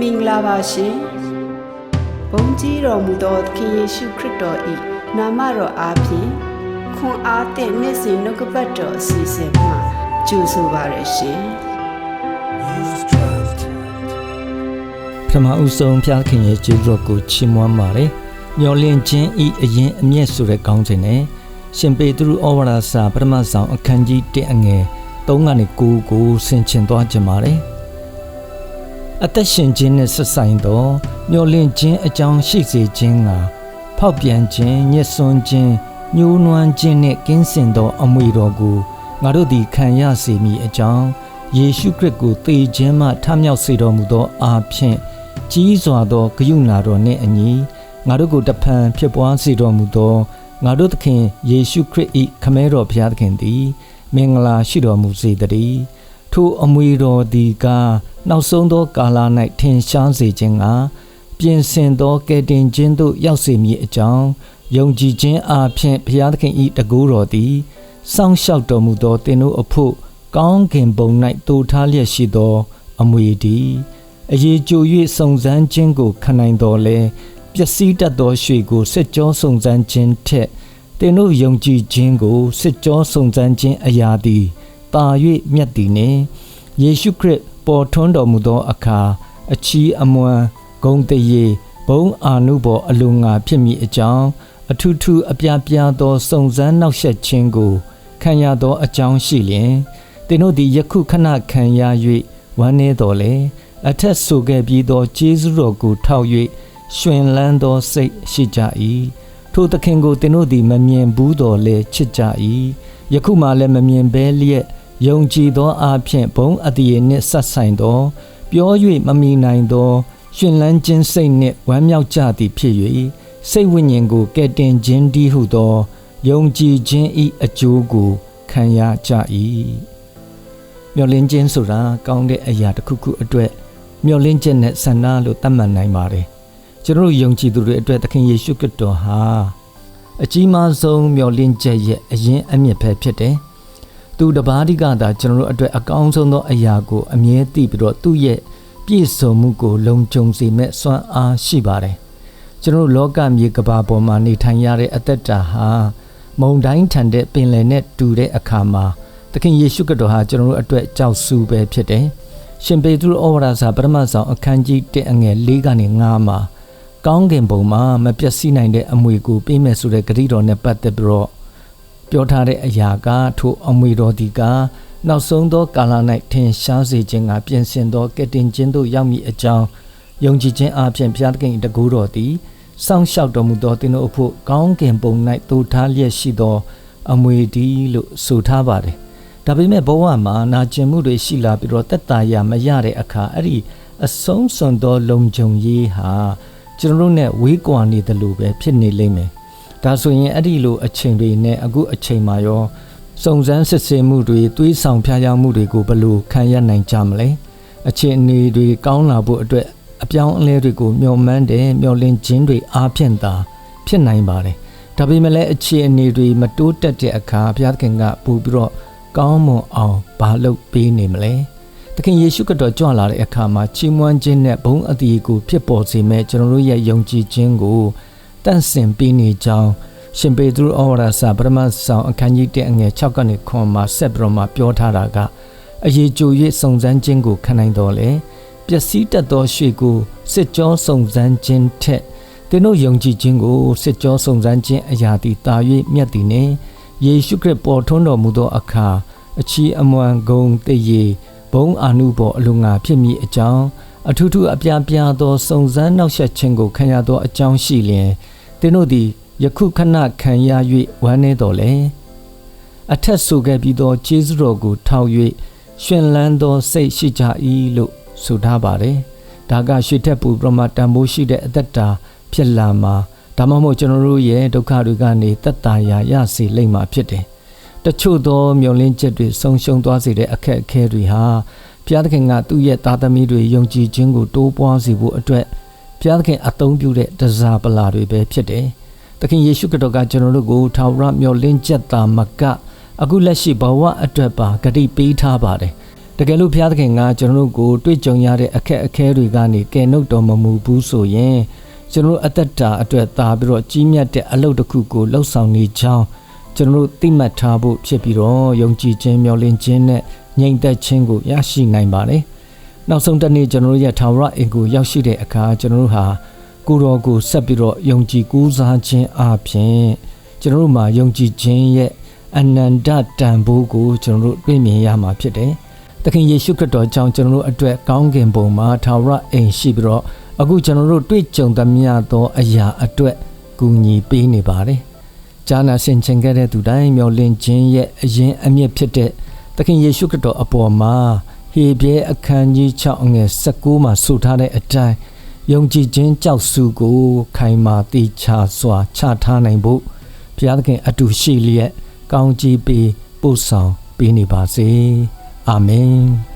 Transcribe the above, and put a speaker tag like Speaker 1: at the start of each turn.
Speaker 1: မင်္ဂလာပါရှင်ဘုန်းကြီးတော်မူသောသခင်ယေရှုခရစ်တော်၏နာမတော်အားဖြင့်ခွန်အားသည့်နေ့စဉ်နှုတ်ကပတ်တော်အစီအစဉ်မှာကြိုဆိုပါရရှင်
Speaker 2: ပထမဦးဆုံးဖျားခင်ရဲ့ကျေးဇူးတော်ကိုချီးမွမ်းပါတယ်။မျော်လင့်ခြင်းဤအရင်အမျက်ဆိုတဲ့ခေါင်းစဉ်နဲ့ရှင်ပေတရုဩဝါဒစာပထမဆောင်အခန်းကြီး1အငယ်3ကနေ9ကိုဆင်ခြင်သွားကြပါတယ်။ အသက်ရှင်ခြင်းနဲ့ဆက်ဆိုင်သောမျော်လင့်ခြင်းအကြောင်းရှိစေခြင်းကဖောက်ပြန်ခြင်းညှက်စွန်းခြင်းညှိုးနွမ်းခြင်းနဲ့ကင်းစင်သောအမွေတော်ကိုငါတို့သည်ခံရစေမည်အကြောင်းယေရှုခရစ်ကိုသေခြင်းမှထမြောက်စေတော်မူသောအားဖြင့်ကြီးစွာသောဂရုဏာတော်နှင့်အညီငါတို့ကိုတဖန်ဖြစ်ပွားစေတော်မူသောငါတို့သခင်ယေရှုခရစ်၏ခမဲတော်ဘုရားသခင်သည် မင်္ဂလာရှိတော်မူစေတည်း ထိုအမွေတော်သည်ကနောက်ဆုံးသောကာလ၌ထင်ရှားစေခြင်းကပြင်ဆင်သောကယ်တင်ခြင်းသို့ရောက်စေမည်အကြောင်းယုံကြည်ခြင်းအားဖြင့်ဘုရားသခင်၏တကူတော်သည်စောင့်ရှောက်တော်မူသောသင်တို့အဖို့ကောင်းကင်ဘုံ၌တိုးထားလျက်ရှိသော အမွေတည်းအရေးကြို၍စုံစမ်းခြင်းကိုခံနိုင်တော်လဲပျက်စီးတတ်သောရွှေကိုစစ်ကြောစုံစမ်းခြင်းထက်သင်တို့ယုံကြည်ခြင်းကိုစစ်ကြောစုံစမ်းခြင်းအရာသည် တာ၍မြတ်သည်နှင့်ယေရှုခရစ်ပေါ်ထွန်းတော်မူသောအခါအချီးအမွမ်းဂုံတရေဘုံအာနုဘော်အလိုငါဖြစ်မည်အကြောင်းအထူးထူးအပြားပြားသောစုံစမ်းနောက်ဆက်ခြင်းကိုခံရသောအကြောင်းရှိလျင်သင်တို့သည်ယခုခဏခံရ၍ဝမ်းနည်းတော်လဲအထက်ဆိုခဲ့ပြီးသောကျေးဇူးတော်ကိုထောက်၍ရှင်လန်းသောစိတ်ရှိကြ၏ ထိုသခင်ကိုသင်တို့သည်မမြင်ဘူးတော်လဲချစ်ကြ၏ယခုမှလည်းမမြင်ဘဲလျက်ယုံကြည်သောအားဖြင့်ဘုံအတည်နှင့်ဆက်ဆိုင်သောပြော၍မမီနိုင်သောရှင်လန်းခြင်းစိတ်နှင့်ဝမ်းမြောက်ကြသည်ဖြစ်၍စိတ်ဝိညာဉ်ကိုကယ်တင်ခြင်းတည်းဟုသောယုံကြည်ခြင်း၏အကျိုးကိုခံရကြ၏မျော်လင့်ခြင်းဆိုတာကောင်းတဲ့အရာတစ်ခုခုအတွက်မျော်လင့်ချက်နဲ့ဆန္ဒလို့သတ်မှတ်နိုင်ပါတယ် ကျွန်တော်တို့ယုံကြည်သူတွေအတွက်သခင်ယေရှုခရစ်တော်ဟာအကြီးမားဆုံးမျော်လင့်ချက်ရဲ့အရင်အမြစ်ပဲဖြစ်တယ်သူတပါးဒီကသာကျွန်တော်တို့အတွက်အကောင်းဆုံးသောအရာကိုအမြဲတည်ပြီးတော့သူ့ရဲ့ပြည့်စုံမှုကိုလုံခြုံစေမဲ့စွမ်းအားရှိပါတယ်ကျွန်တော်တို့လောကမြေကဘာပေါ်မှာနေထိုင်ရတဲ့အသက်တာဟာမုန်တိုင်းထန်တဲ့ပင်လယ်နဲ့တူတဲ့အခါမှာသခင်ယေရှုခရစ်တော်ဟာကျွန်တော်တို့အတွက်ကြောက်စုပဲဖြစ်တယ်။ရှင်ပေသူဩဝါဒစာပထမဆောင်အခန်းကြီး1အငယ်၄ကနေ9မှာ ကောင်းကင်ဘုံမှာမပျက်စီးနိုင်တဲ့အမွေကိုပေးမယ်ဆိုတဲ့ဂရုတော်နဲ့ပတ်သက်ပြီးတော့ပြောထားတဲ့အရာကထိုအမွေတော်ဒီကနောက်ဆုံးသောကာလ၌ထင်ရှားစေခြင်းကပြင်ဆင်သောကယ်တင်ခြင်းသို့ရောက်မည်အကြောင်းယုံကြည်ခြင်းအပြင်ဘုရားသခင်၏တကူတော်သည်စောင့်ရှောက်တော်မူသောသင်တို့အဖို့ကောင်းကင်ဘုံ၌တူထားလျက်ရှိသော အမွေဒီလို့ဆိုထားပါတယ်။ဒါပေမဲ့ဘဝမှာနာကျင်မှုတွေရှိလာပြီးတော့တက်တာရမရတဲ့အခါအဲ့ဒီအဆုံးစွန်သောလုံခြုံရေးဟာ ကျွန်တော်တို့နဲ့ဝေးကွာနေတယ်လို့ပဲဖြစ်နေလိမ့်မယ်။ဒါဆိုရင်အဲ့ဒီလိုအချိန်တွေနဲ့အခုအချိန်မှာရောစုံစမ်းစစ်ဆေးမှုတွေသွေးဆောင်ဖျားယောင်းမှုတွေကိုဘယ်လိုခံရနိုင်ကြမလဲ။အခြေအနေတွေကောင်းလာဖို့အတွက်အပြောင်းအလဲတွေကိုမျှော်မှန်းတယ်မျှော်လင့်ခြင်းတွေအားဖြင့်သာဖြစ်နိုင်ပါတယ်။ဒါပေမဲ့လည်းအခြေအနေတွေမတိုးတက်တဲ့အခါဘုရားသခင်ကပူပြီးတော့ကောင်းမွန်အောင်ဘာလုပ်ပေးနေမလဲ။ သခင်ယေရှုခရစ်တော်ကြွလာတဲ့အခါမှာချီးမွမ်းခြင်းနဲ့ဘုန်းအသီးကိုဖြစ်ပေါ်စေမဲ့ကျွန်တော်တို့ရဲ့ယုံကြည်ခြင်းကိုတန့်စင်ပေးနေကြောင်းရှင်ပေတရုဩဝါဒစာပထမဆောင်အခန်းကြီး1အငယ်6ကနေခွန်မှာဆက်ပြီးတော့မှပြောထားတာကအရေးကြို၍စုံစမ်းခြင်းကိုခံနိုင်တော်လေပျက်စီးတတ်သောရွှေကိုစစ်ကြောစုံစမ်းခြင်းထက်သင်တို့ယုံကြည်ခြင်းကိုစစ်ကြောစုံစမ်းခြင်းအရာသည်တာ၍မြတ်သည်နှင့်ယေရှုခရစ်ပေါ်ထွန်းတော်မူသောအခါအချီးအမွမ်းဂုံတည်ရ ဘုံအာနုဘောအလုံငါဖြစ်မည်အကြောင်းအထူးထူးအပြားပြားသောစုံစမ်းနောက်ဆက်ခြင်းကိုခံရသောအကြောင်းရှိလျင်သင်တို့သည်ယခုခဏခံရ၍ဝမ်းနည်းတော်လဲအထက်ဆိုခဲ့ပြီးသောကျေးဇူးတော်ကိုထောက်၍ရှင်လန်းသောစိတ်ရှိကြ၏လို့ဆိုထားပါတယ်ဒါကရွှေထက်ပူပြမတန်ဖိုးရှိတဲ့အသက်တာဖြစ်လာမှာဒါမှမဟုတ်ကျွန်တော်တို့ရဲ့ဒုက္ခတွေကနေသက်သာရာရစေလိမ့်မှာဖြစ်တယ် တချို့သောမျောလင်းချက်တွေဆုံးရှုံးသွားစေတဲ့အခက်အခဲတွေဟာဘုရားသခင်ကသူ့ရဲ့သားသမီးတွေယုံကြည်ခြင်းကိုတိုးပွားစေဖို့အတွက်ဘုရားသခင်အသုံးပြုတဲ့တစားပလာတွေပဲဖြစ်တယ်။သခင်ယေရှုခရစ်တော်ကကျွန်တော်တို့ကိုထာဝရမျောလင်းချက်သာမကအခုလက်ရှိဘဝအတွက်ပါဂတိပေးထားပါတယ်။တကယ်လို့ဘုရားသခင်ကကျွန်တော်တို့ကိုတွေ့ကြုံရတဲ့အခက်အခဲတွေကနေကယ်နှုတ်တော်မမူဘူးဆိုရင်ကျွန်တော်တို့အသက်တာအတွက်သာပြီးတော့ကြီးမြတ်တဲ့အလုပ်တစ်ခုကိုလှုပ်ဆောင်နေကြောင်း ကျွန်တော်တို့သိမှတ်ထားဖို့ဖြစ်ပြီးတော့ယုံကြည်ခြင်းမျှော်လင့်ခြင်းနဲ့ငြိမ်သက်ခြင်းကိုရရှိနိုင်ပါတယ်။နောက်ဆုံးတစ်နေ့ကျွန်တော်တို့ရဲ့ထာဝရအင်ကိုရောက်ရှိတဲ့အခါကျွန်တော်တို့ဟာကိုယ်တော်ကိုဆက်ပြီးတော့ယုံကြည်ကူးစားခြင်းအပြင်ကျွန်တော်တို့မှာယုံကြည်ခြင်းရဲ့အနန္တတန်ဖိုးကိုကျွန်တော်တို့တွေ့မြင်ရမှာဖြစ်တယ်။သခင်ယေရှုခရစ်တော်ကြောင့်ကျွန်တော်တို့အတွက်ကောင်းကင်ဘုံမှာထာဝရအိမ်ရှိပြီးတော့အခုကျွန်တော်တို့တွေ့ကြုံသမျှသောအရာအတွက်ကူညီပေးနေပါတယ်။ ဂျာနာဆင်ချင်ခဲ့တဲ့သူတိုင်းမျောလင့်ခြင်းရဲ့အရင်အမြင့်ဖြစ်တဲ့သခင်ယေရှုခရစ်တော်အပေါ်မှာဟေဘရဲအခန်းကြီး6အငယ်19မှာဆိုထားတဲ့အတိုင်းယုံကြည်ခြင်းကြောက်စုကို ခိုင်မာတိချစွာချထားနိုင်ဖို့ဘုရားသခင်အတူရှိလျက်ကောင်းကြီးပေးပို့ဆောင်ပေးနေပါစေအာမင်